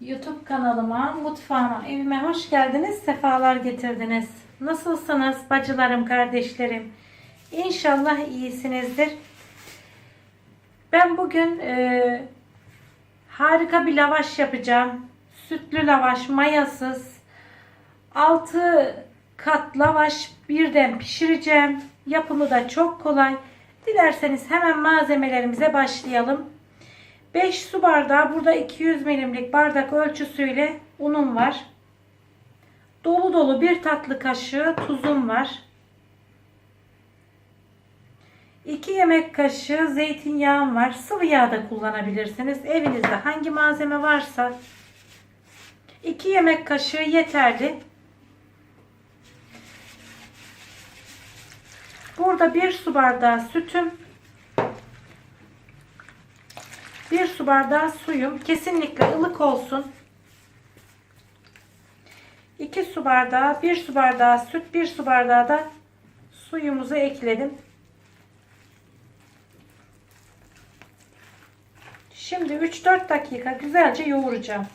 YouTube kanalıma, mutfağıma, evime hoş geldiniz, sefalar getirdiniz. Nasılsınız bacılarım, kardeşlerim? İnşallah iyisinizdir. Ben bugün e, harika bir lavaş yapacağım. Sütlü lavaş, mayasız. 6 kat lavaş birden pişireceğim. Yapımı da çok kolay. Dilerseniz hemen malzemelerimize başlayalım. 5 su bardağı burada 200 milimlik bardak ölçüsüyle unum var. Dolu dolu bir tatlı kaşığı tuzum var. 2 yemek kaşığı zeytinyağım var. Sıvı yağ da kullanabilirsiniz. Evinizde hangi malzeme varsa 2 yemek kaşığı yeterli. Burada 1 su bardağı sütüm, 1 su bardağı suyum. Kesinlikle ılık olsun. 2 su bardağı, 1 su bardağı süt, 1 su bardağı da suyumuzu ekledim. Şimdi 3-4 dakika güzelce yoğuracağım.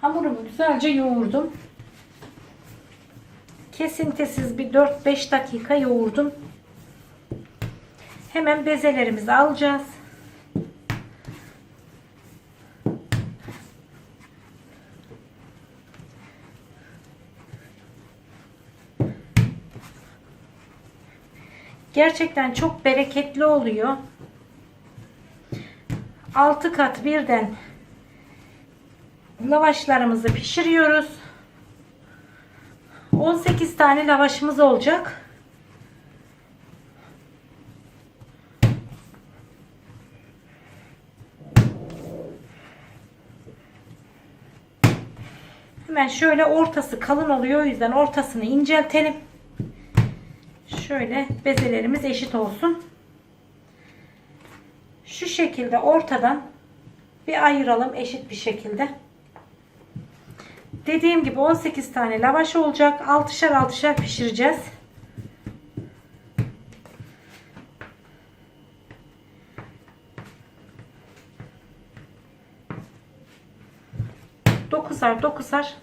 Hamurumu güzelce yoğurdum. Kesintisiz bir 4-5 dakika yoğurdum. Hemen bezelerimizi alacağız. Gerçekten çok bereketli oluyor. 6 kat birden lavaşlarımızı pişiriyoruz. 18 tane lavaşımız olacak. Hemen şöyle ortası kalın oluyor. O yüzden ortasını inceltelim. Şöyle bezelerimiz eşit olsun. Şu şekilde ortadan bir ayıralım eşit bir şekilde. Dediğim gibi 18 tane lavaş olacak. 6'şar 6'şar pişireceğiz. Dokuzar dokuzar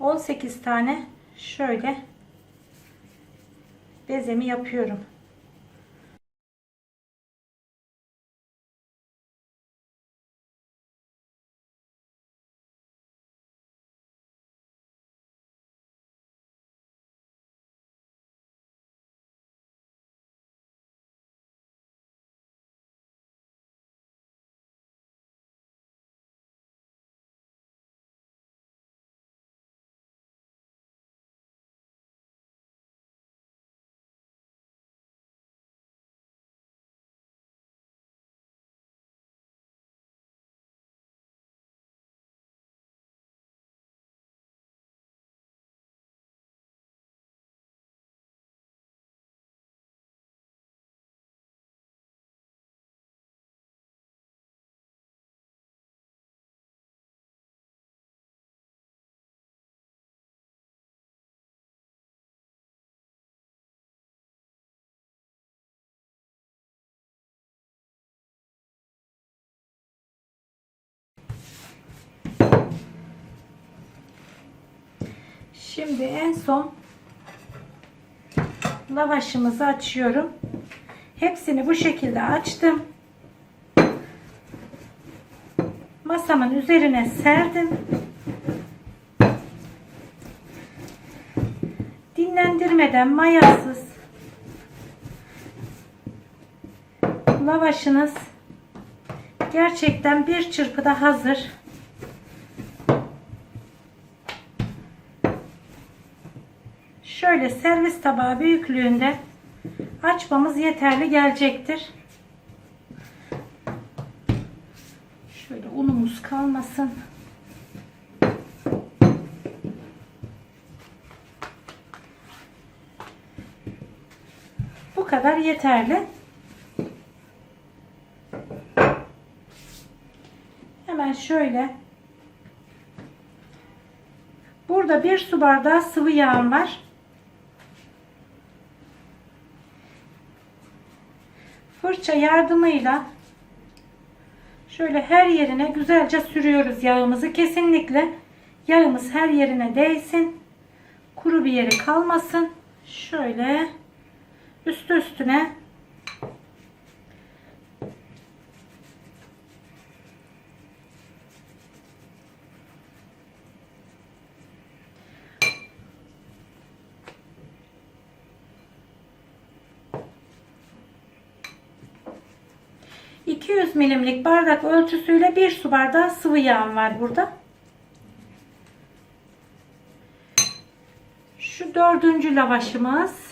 On sekiz tane şöyle bezemi yapıyorum. Şimdi en son lavaşımızı açıyorum. Hepsini bu şekilde açtım. Masamın üzerine serdim. Dinlendirmeden mayasız lavaşınız gerçekten bir çırpıda hazır. Şöyle servis tabağı büyüklüğünde açmamız yeterli gelecektir. Şöyle unumuz kalmasın. Bu kadar yeterli. Hemen şöyle Burada bir su bardağı sıvı yağım var. Fırça yardımıyla şöyle her yerine güzelce sürüyoruz yağımızı. Kesinlikle yağımız her yerine değsin. Kuru bir yeri kalmasın. Şöyle üst üstüne ...200 milimlik bardak ölçüsüyle bir su bardağı sıvı yağım var burada. Şu dördüncü lavaşımız.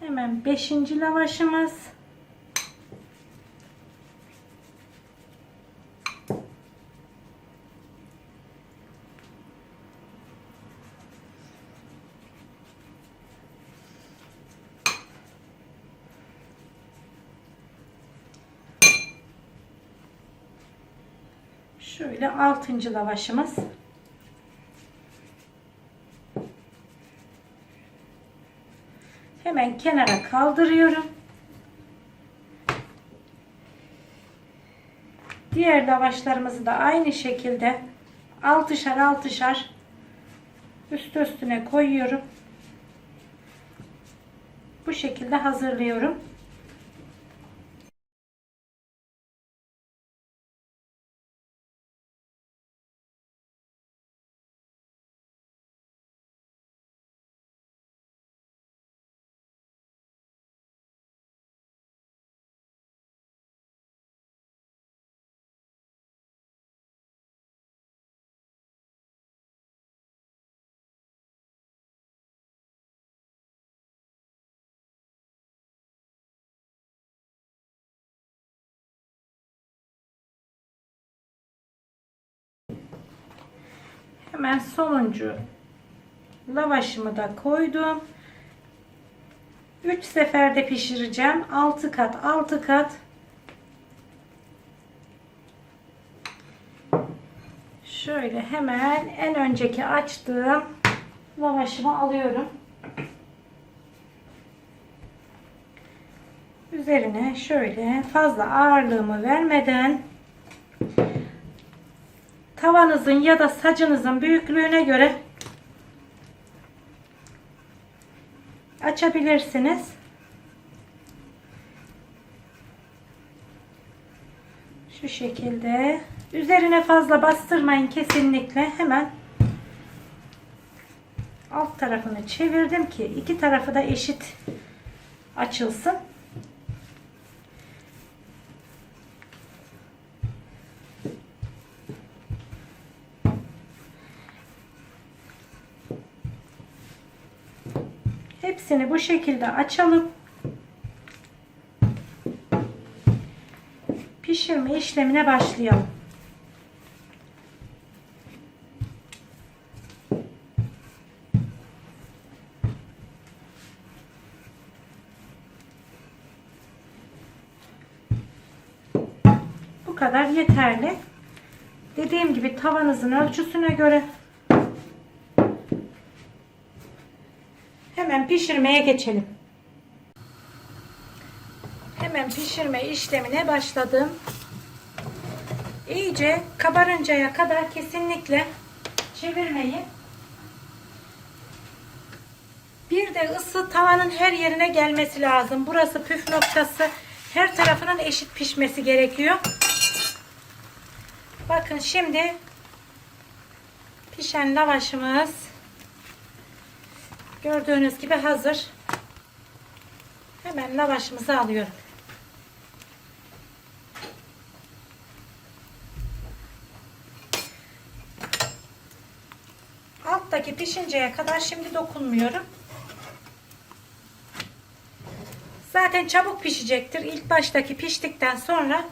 Hemen beşinci lavaşımız. Şöyle altıncı lavaşımız. Hemen kenara kaldırıyorum. Diğer lavaşlarımızı da aynı şekilde altışar altışar üst üstüne koyuyorum. Bu şekilde hazırlıyorum. Hemen sonuncu lavaşımı da koydum. 3 seferde pişireceğim. 6 kat 6 kat. Şöyle hemen en önceki açtığım lavaşımı alıyorum. Üzerine şöyle fazla ağırlığımı vermeden tavanızın ya da sacınızın büyüklüğüne göre açabilirsiniz. Şu şekilde üzerine fazla bastırmayın kesinlikle hemen alt tarafını çevirdim ki iki tarafı da eşit açılsın. Hepsini bu şekilde açalım. Pişirme işlemine başlayalım. Bu kadar yeterli. Dediğim gibi tavanızın ölçüsüne göre Hemen pişirmeye geçelim. Hemen pişirme işlemine başladım. İyice kabarıncaya kadar kesinlikle çevirmeyi. Bir de ısı tavanın her yerine gelmesi lazım. Burası püf noktası. Her tarafının eşit pişmesi gerekiyor. Bakın şimdi pişen lavaşımız Gördüğünüz gibi hazır. Hemen lavaşımızı alıyorum. Alttaki pişinceye kadar şimdi dokunmuyorum. Zaten çabuk pişecektir. İlk baştaki piştikten sonra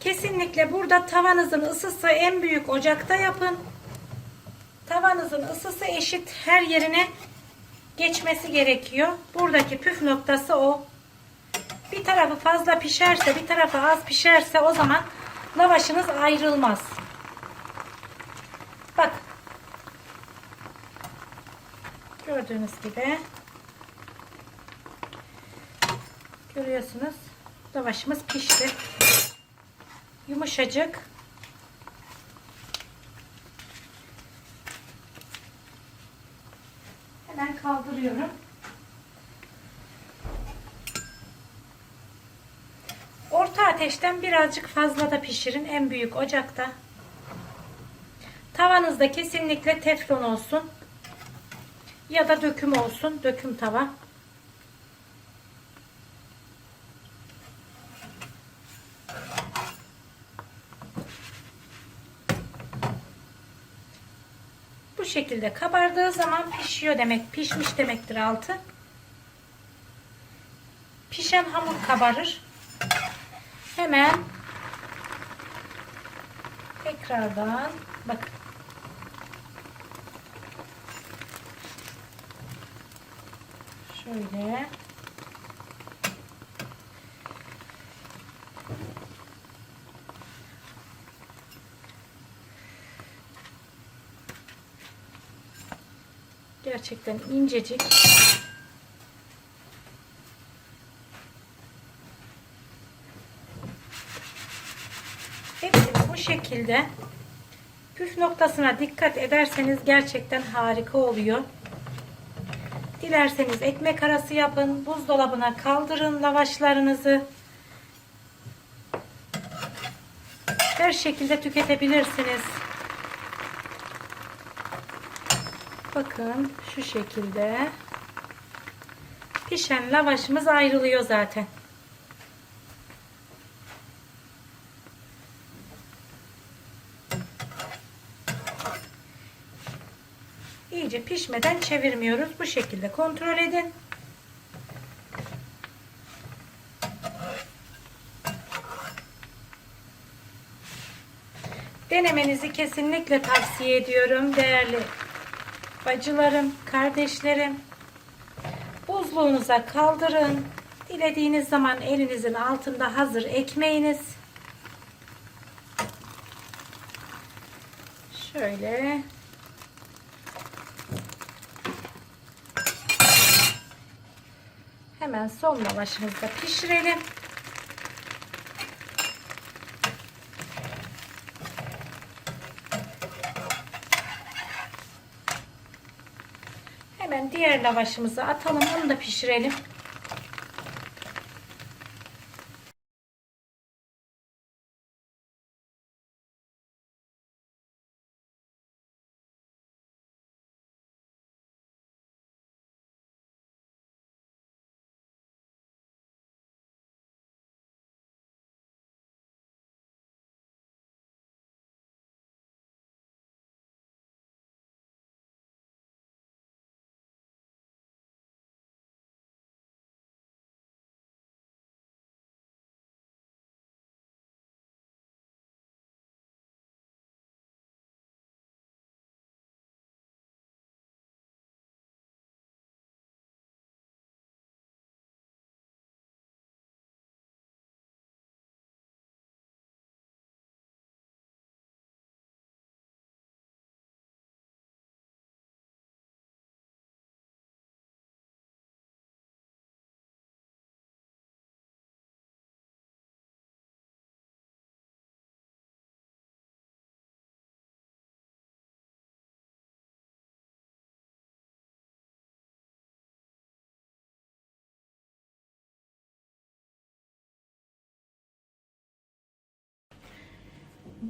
kesinlikle burada tavanızın ısısı en büyük ocakta yapın. Tavanızın ısısı eşit her yerine geçmesi gerekiyor. Buradaki püf noktası o. Bir tarafı fazla pişerse, bir tarafı az pişerse o zaman lavaşınız ayrılmaz. Bak. Gördüğünüz gibi. Görüyorsunuz. Lavaşımız pişti. Yumuşacık. Kaldırıyorum. Orta ateşten birazcık fazla da pişirin en büyük ocakta. Tavanızda kesinlikle teflon olsun. Ya da döküm olsun. Döküm tava. Bu şekilde kabardığı zaman pişiyor demek. Pişmiş demektir altı. Pişen hamur kabarır. Hemen tekrardan bak şöyle gerçekten incecik Hepsini bu şekilde püf noktasına dikkat ederseniz gerçekten harika oluyor. Dilerseniz ekmek arası yapın. Buzdolabına kaldırın lavaşlarınızı. Her şekilde tüketebilirsiniz. Bakın şu şekilde. Pişen lavaşımız ayrılıyor zaten. İyice pişmeden çevirmiyoruz. Bu şekilde kontrol edin. Denemenizi kesinlikle tavsiye ediyorum değerli bacılarım, kardeşlerim. Buzluğunuza kaldırın. Dilediğiniz zaman elinizin altında hazır ekmeğiniz. Şöyle Hemen son lavaşımızda pişirelim. Hemen diğer lavaşımızı atalım. Onu da pişirelim.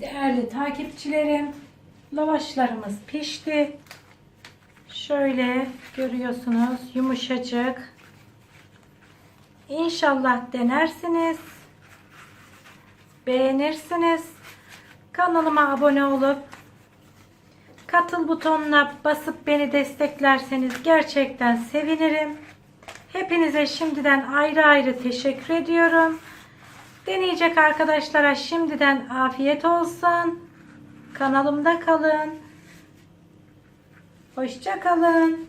Değerli takipçilerim, lavaşlarımız pişti. Şöyle görüyorsunuz yumuşacık. İnşallah denersiniz. Beğenirsiniz. Kanalıma abone olup katıl butonuna basıp beni desteklerseniz gerçekten sevinirim. Hepinize şimdiden ayrı ayrı teşekkür ediyorum. Deneyecek arkadaşlara şimdiden afiyet olsun. Kanalımda kalın. Hoşça kalın.